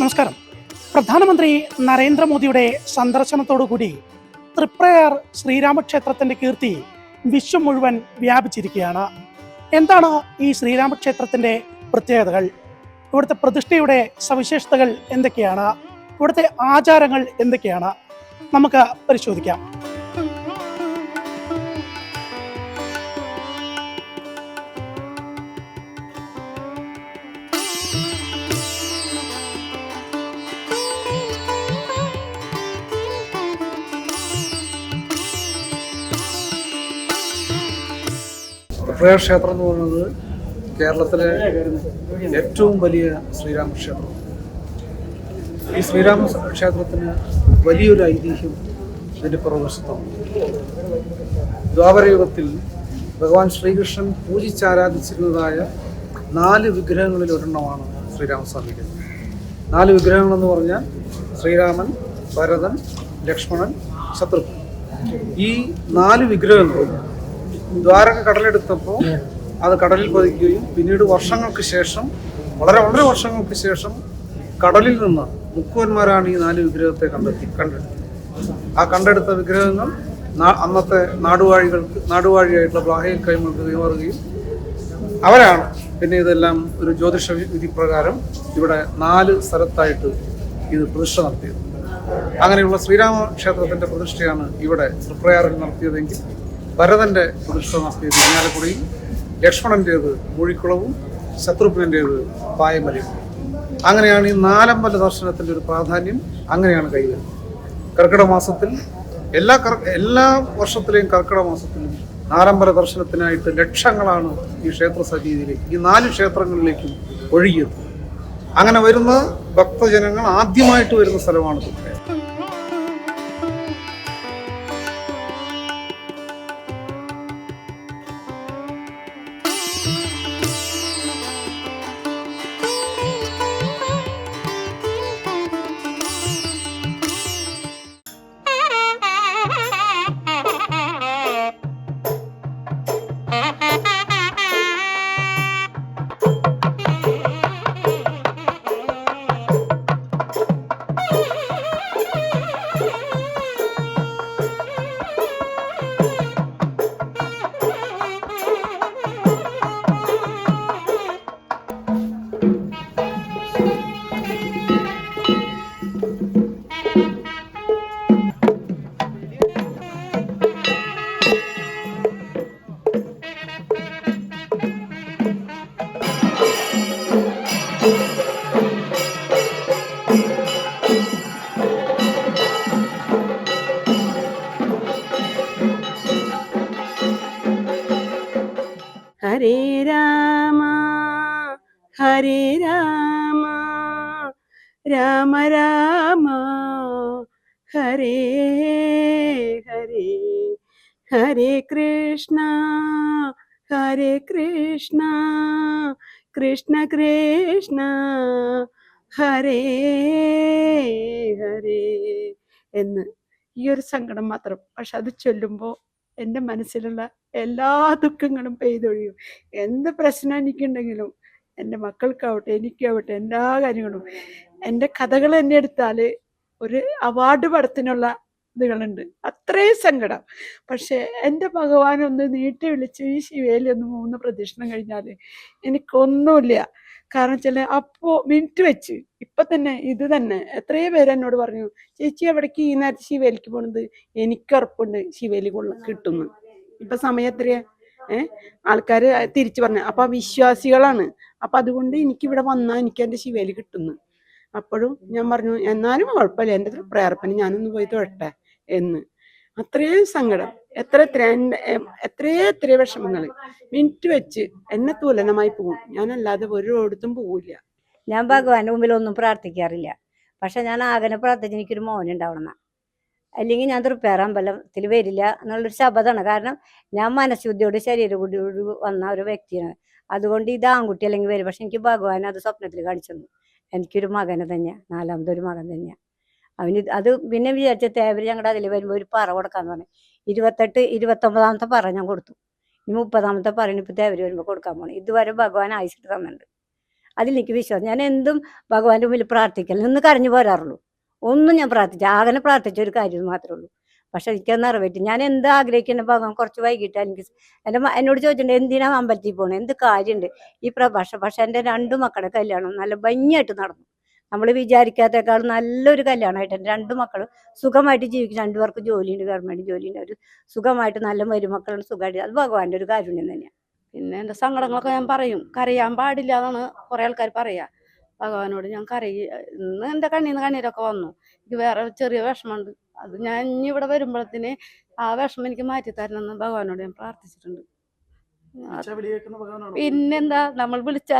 നമസ്കാരം. പ്രധാനമന്ത്രി നരേന്ദ്രമോദിയുടെ സന്ദർശനത്തോടുകൂടി തൃപ്രയാർ ശ്രീരാമക്ഷേത്രത്തിന്റെ കീർത്തി വിശ്വം മുഴുവൻ വ്യാപിച്ചിരിക്കുകയാണ്. എന്താണ് ഈ ശ്രീരാമക്ഷേത്രത്തിന്റെ പ്രത്യേകതകൾ? ഇവിടുത്തെ പ്രതിഷ്ഠയുടെ സവിശേഷതകൾ എന്തൊക്കെയാണ്? ഇവിടുത്തെ ആചാരങ്ങൾ എന്തൊക്കെയാണ്? നമുക്ക് പരിശോധിക്കാം. തൃപ്രയാർ ക്ഷേത്രം എന്ന് പറയുന്നത് കേരളത്തിലെ ഏറ്റവും വലിയ ശ്രീരാമ ക്ഷേത്രം. ഈ ശ്രീരാമ ക്ഷേത്രത്തിന് വലിയൊരു ഐതിഹ്യം ഇതിന്റെ പുറവശത്താണ് ദ്വാപരയുഗത്തിൽ ഭഗവാൻ ശ്രീകൃഷ്ണൻ പൂജിച്ചാരാധിച്ചിരുന്നതായ നാല് വിഗ്രഹങ്ങളിൽ ഒരെണ്ണമാണ് ശ്രീരാമസ്വാമിക്ക് നാല് വിഗ്രഹങ്ങളെന്ന് പറഞ്ഞാൽ ശ്രീരാമൻ ഭരതൻ ലക്ഷ്മണൻ ശത്രുഘ്നൻ. ഈ നാല് വിഗ്രഹങ്ങളും ദ്വാരക കടലെടുത്തപ്പോൾ അത് കടലിൽ പതിക്കുകയും പിന്നീട് വർഷങ്ങൾക്ക് ശേഷം വളരെ വളരെ വർഷങ്ങൾക്ക് ശേഷം കടലിൽ നിന്ന് മുക്കുവന്മാരാണ് ഈ നാല് വിഗ്രഹത്തെ കണ്ടെത്തി കണ്ടെടുത്തത്. ആ കണ്ടെടുത്ത വിഗ്രഹങ്ങൾ അന്നത്തെ നാടുവാഴികൾക്ക് നാടുവാഴിയായിട്ടുള്ള ബ്ലാഹയിൽ കൈമൾക്ക് കൈമാറുകയും അവരാണ് പിന്നെ ഇതെല്ലാം ഒരു ജ്യോതിഷ വിധി പ്രകാരം ഇവിടെ നാല് സ്ഥലത്തായിട്ട് ഇത് പ്രതിഷ്ഠ നടത്തിയത്. അങ്ങനെയുള്ള ശ്രീരാമ പ്രതിഷ്ഠയാണ് ഇവിടെ തൃപ്രയാറിൽ നടത്തിയതെങ്കിൽ ഭരതന്റെ ഇരിഞ്ഞാലക്കുടിയും ലക്ഷ്മണന്റേത് മൂഴിക്കുളവും ശത്രുഘ്നന്റേത് പായമലയും അങ്ങനെയാണ് ഈ നാലമ്പല ദർശനത്തിന്റെ ഒരു പ്രാധാന്യം അങ്ങനെയാണ് കൈവരുന്നത്. കർക്കിടക മാസത്തിൽ എല്ലാ കർ എല്ലാ വർഷത്തിലെയും കർക്കിടക മാസത്തിലും നാലമ്പല ദർശനത്തിനായിട്ട് ലക്ഷങ്ങളാണ് ഈ ക്ഷേത്ര സന്നിധിയിലേക്ക് ഈ നാല് ക്ഷേത്രങ്ങളിലേക്കും ഒഴുകിയത് അങ്ങനെ വരുന്ന ഭക്തജനങ്ങൾ ആദ്യമായിട്ട് വരുന്ന സ്ഥലമാണ് തുമ്പ ഹരേ രാമ രാമ രാമ ഹരേ ഹരേ ഹരേ കൃഷ്ണ ഹരേ കൃഷ്ണ കൃഷ്ണ കൃഷ്ണ ഹരേ ഹരേ എന്ന്. ഈ ഒരു സങ്കടം മാത്രം. പക്ഷെ അത് ചൊല്ലുമ്പോൾ എന്റെ മനസ്സിലുള്ള എല്ലാ ദുഃഖങ്ങളും പെയ്തൊഴിയും. എന്ത് പ്രശ്നം എനിക്കുണ്ടെങ്കിലും എന്റെ മക്കൾക്കാവട്ടെ എനിക്കാവട്ടെ എല്ലാ കാര്യങ്ങളും. എന്റെ കഥകൾ എന്നെ എടുത്താൽ ഒരു അവാർഡ് പടത്തിനുള്ള ഇതുകളുണ്ട്. അത്രയും സങ്കടം. പക്ഷേ എന്റെ ഭഗവാൻ ഒന്ന് നീട്ടി വിളിച്ച് ഈ ശിവയിൽ ഒന്ന് മൂന്ന് പ്രദക്ഷിണം കഴിഞ്ഞാൽ എനിക്കൊന്നുമില്ല. കാരണം വെച്ചാൽ അപ്പോൾ മിനിറ്റ് വെച്ച്. ഇപ്പം തന്നെ ഇത് തന്നെ. എത്രയോ പേര് എന്നോട് പറഞ്ഞു ചേച്ചി എവിടേക്ക് ഈ നേരത്തെ ശിവേലിക്ക് പോണത്? എനിക്ക് ഉറപ്പുണ്ട് കൊള്ള കിട്ടുന്നു. ഇപ്പം സമയം എത്രയാ? ഏഹ് ആൾക്കാർ തിരിച്ചു പറഞ്ഞു. അപ്പം വിശ്വാസികളാണ്. അപ്പൊ അതുകൊണ്ട് എനിക്ക് ഇവിടെ വന്നാൽ എനിക്ക് എന്റെ ശിവേലി കിട്ടുന്നു. അപ്പോഴും ഞാൻ പറഞ്ഞു എന്നാലും കുഴപ്പമില്ല എന്റെ പ്രയർപ്പന് ഞാനൊന്ന് പോയി തൊഴട്ടെ എന്ന്. അത്രയും സങ്കടം എത്ര എത്ര എത്രയോ എത്രയോ വിഷമങ്ങൾ മിനിറ്റ് വെച്ച് എന്നെ തുലനമായി പോകും ഞാനല്ലാതെ ഒരിടത്തും പോകില്ല ഞാൻ ഭഗവാന്റെ മുമ്പിൽ ഒന്നും പ്രാർത്ഥിക്കാറില്ല. പക്ഷെ ഞാൻ ആകനെ പ്രാർത്ഥിച്ച് എനിക്കൊരു മോനുണ്ടാവണം അല്ലെങ്കിൽ ഞാൻ തൃപ്പേറ അമ്പലത്തിൽ വരില്ല എന്നുള്ളൊരു ശബ്ദമാണ് കാരണം ഞാൻ മനഃശുദ്ധിയോട് ശരീരബുദ്ധിയോട് വന്ന ഒരു വ്യക്തിയാണ്. അതുകൊണ്ട് ഇത് ആൺകുട്ടി അല്ലെങ്കിൽ വരും. പക്ഷെ എനിക്ക് ഭഗവാൻ അത് സ്വപ്നത്തിൽ കാണിച്ചു തന്നു എനിക്കൊരു മകനെ തന്നെ നാലാമതൊരു മകൻ തന്നെയാണ് അവന് അത് പിന്നെ വിചാരിച്ച തേവര് ഞങ്ങളുടെ അതിൽ വരുമ്പോൾ ഒരു പറ കൊടുക്കാന്ന് പറഞ്ഞു. ഇരുപത്തെട്ട് ഇരുപത്തൊമ്പതാമത്തെ പറ ഞാൻ കൊടുത്തു. ഇനി മുപ്പതാമത്തെ പറയണ ഇപ്പൊ തേവര് വരുമ്പോൾ കൊടുക്കാൻ പോണേ. ഇതുവരെ ഭഗവാൻ അയച്ചിട്ട് തന്നിട്ടുണ്ട്. അതിലെനിക്ക് വിശ്വാസം. ഞാൻ എന്തും ഭഗവാന്റെ മുമ്പിൽ പ്രാർത്ഥിക്കൽ നിന്ന് കരഞ്ഞു പോരാറുള്ളൂ. ഒന്നും ഞാൻ പ്രാർത്ഥിച്ചു ആകെ പ്രാർത്ഥിച്ച ഒരു കാര്യം മാത്രമേ ഉള്ളൂ. പക്ഷെ എനിക്ക് നിറവേറ്റി ഞാൻ എന്ത് ആഗ്രഹിക്കുന്ന ഭാഗം കുറച്ച് വൈകിട്ട് എനിക്ക് എന്റെ എന്നോട് ചോദിച്ചിട്ടുണ്ട് എന്തിനാ അമ്പലത്തിൽ പോകണം എന്ത് കാര്യമുണ്ട് ഈ പ്രഭാഷ പക്ഷെ എന്റെ രണ്ടു മക്കളുടെ കല്യാണം നല്ല ഭംഗിയായിട്ട് നടന്നു. നമ്മൾ വിചാരിക്കാത്തേക്കാൾ നല്ലൊരു കല്യാണമായിട്ട് രണ്ട് മക്കൾ സുഖമായിട്ട് ജീവിക്കും രണ്ടുപേർക്ക് ജോലിയുണ്ട് ഗവൺമെന്റ് ജോലിയുണ്ട്. അവർ സുഖമായിട്ട് നല്ല മരുമക്കളുണ്ട് സുഖമായിട്ട് അത് ഭഗവാന്റെ ഒരു കാരുണ്യം തന്നെയാണ് പിന്നെ എന്റെ സങ്കടങ്ങളൊക്കെ ഞാൻ പറയും. കരയാൻ പാടില്ല എന്നാണ് കുറേ ആൾക്കാർ പറയുക ഭഗവാനോട് ഞാൻ കരയി ഇന്ന് എന്റെ കണ്ണീന്ന് കണ്ണീരൊക്കെ വന്നു. എനിക്ക് വേറെ ചെറിയ വിഷമമുണ്ട്. അത് ഞാൻ ഇനി ഇവിടെ വരുമ്പോഴത്തേന് ആ വിഷമം എനിക്ക് മാറ്റി എന്ന് ഭഗവാനോട് ഞാൻ പ്രാർത്ഥിച്ചിട്ടുണ്ട്. പിന്നെന്താ നമ്മൾ വിളിച്ച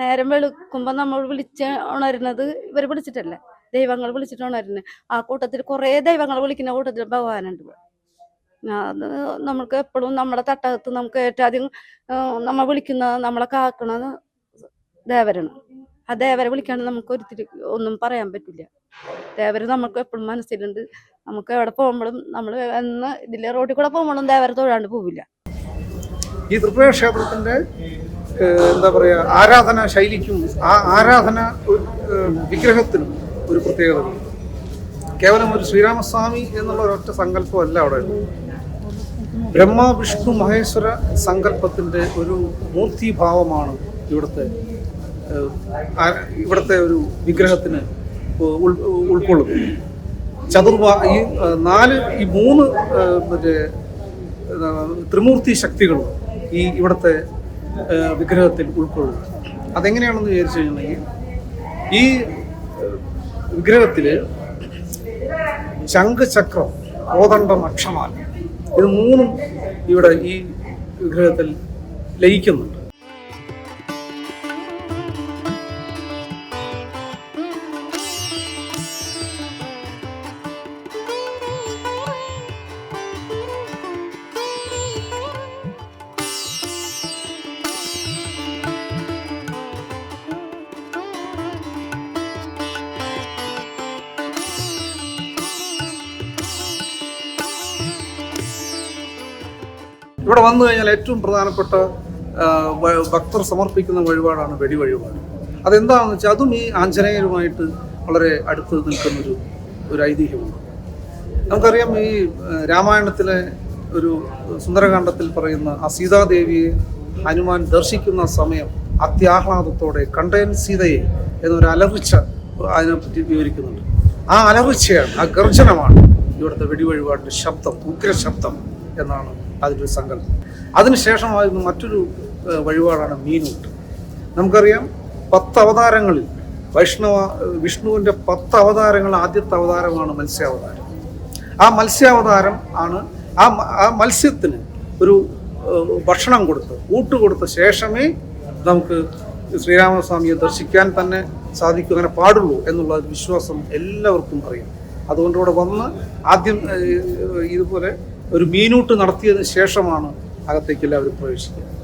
നേരം വെളുക്കുമ്പോൾ നമ്മൾ വിളിച്ച് ഉണരുന്നത് ഇവർ വിളിച്ചിട്ടല്ലേ? ദൈവങ്ങൾ വിളിച്ചിട്ട് ഉണരുന്നത് ആ കൂട്ടത്തിൽ കുറേ ദൈവങ്ങൾ വിളിക്കുന്ന കൂട്ടത്തിൽ ഭഗവാനുണ്ട്. അത് നമുക്ക് എപ്പോഴും നമ്മുടെ തട്ടകത്ത് നമുക്ക് ഏറ്റവും ആദ്യം നമ്മൾ നമ്മ വിളിക്കുന്നത് നമ്മളെ കാക്കണ ദേവരാണ്. ആ ദേവരെ വിളിക്കാണ്ട് നമുക്ക് ഒരിത്തിരി ഒന്നും പറയാൻ പറ്റില്ല ദേവര് നമുക്ക് എപ്പോഴും മനസ്സിലുണ്ട്. നമുക്ക് എവിടെ പോകുമ്പോഴും നമ്മൾ എന്ന് ഇതിലെ റോഡിൽ കൂടെ പോകുമ്പോഴും ദേവരെ തൊഴാണ്ട് പോവില്ല. ഈ ത്രിപുര ക്ഷേത്രത്തിന്റെ എന്താ പറയുക ആരാധന ശൈലിക്കും ആ ആരാധന വിഗ്രഹത്തിനും ഒരു പ്രത്യേകത കേവലം ഒരു ശ്രീരാമസ്വാമി എന്നുള്ള ഒരൊറ്റ സങ്കല്പമല്ല അവിടെ. ബ്രഹ്മ വിഷ്ണു മഹേശ്വര സങ്കല്പത്തിന്റെ ഒരു മൂർത്തിഭാവമാണ് ഇവിടുത്തെ ഇവിടുത്തെ ഒരു വിഗ്രഹത്തിന് ഉൾക്കൊള്ളും. ചതുർവാ ഈ നാല് ഈ മൂന്ന് മറ്റേ ത്രിമൂർത്തി ശക്തികളും ഈ ഇവിടുത്തെ വിഗ്രഹത്തിൽ ഉൾക്കൊള്ളും അതെങ്ങനെയാണെന്ന് വിചാരിച്ചു കഴിഞ്ഞിട്ടുണ്ടെങ്കിൽ ഈ വിഗ്രഹത്തിൽ ശംഖ് ചക്രം കോതണ്ഡം അക്ഷമാല ഇത് മൂന്നും ഇവിടെ ഈ വിഗ്രഹത്തിൽ ലയിക്കുന്നുണ്ട്. ഇവിടെ വന്നു കഴിഞ്ഞാൽ ഏറ്റവും പ്രധാനപ്പെട്ട ഭക്തർ സമർപ്പിക്കുന്ന വഴിപാടാണ് വെടി വഴിപാട് അതെന്താണെന്ന് വെച്ചാൽ അതും ഈ ആഞ്ജനേയരുമായിട്ട് വളരെ അടുത്ത് നിൽക്കുന്നൊരു ഒരു ഐതിഹ്യമാണ് നമുക്കറിയാം ഈ രാമായണത്തിലെ ഒരു സുന്ദരകാന്ഡത്തിൽ പറയുന്ന ആ സീതാദേവിയെ ഹനുമാൻ ദർശിക്കുന്ന സമയം അത്യാഹ്ലാദത്തോടെ കണ്ടേൻ സീതയെ എന്നൊരു അലറിച്ച അതിനെപ്പറ്റി വിവരിക്കുന്നുണ്ട്. ആ അലറിച്ചയാണ് ആ ഗർജനമാണ് ഇവിടുത്തെ വെടിവഴിപാടിന്റെ ശബ്ദം ഉഗ്രശബ്ദം എന്നാണ് അതിന്റെ ഒരു സങ്കല്പം. അതിനുശേഷമായിരുന്നു മറ്റൊരു വഴിപാടാണ് മീനൂട്ട്. നമുക്കറിയാം പത്ത് അവതാരങ്ങളിൽ വൈഷ്ണവ വിഷ്ണുവിന്റെ പത്ത് അവതാരങ്ങൾ ആദ്യത്തെ അവതാരമാണ് മത്സ്യാവതാരം. ആ മത്സ്യാവതാരം ആണ് ആ ആ മത്സ്യത്തിന് ഒരു ഭക്ഷണം കൊടുത്ത് ഊട്ട് കൊടുത്ത ശേഷമേ നമുക്ക് ശ്രീരാമസ്വാമിയെ ദർശിക്കാൻ തന്നെ സാധിക്കും അങ്ങനെ പാടുള്ളൂ എന്നുള്ള വിശ്വാസം എല്ലാവർക്കും അറിയാം. അതുകൊണ്ട് ഇവിടെ വന്ന് ആദ്യം ഇതുപോലെ ഒരു മീനൂട്ട് നടത്തിയതിന് ശേഷമാണ് അകത്തേക്ക് എല്ലാവരും പ്രവേശിക്കുക.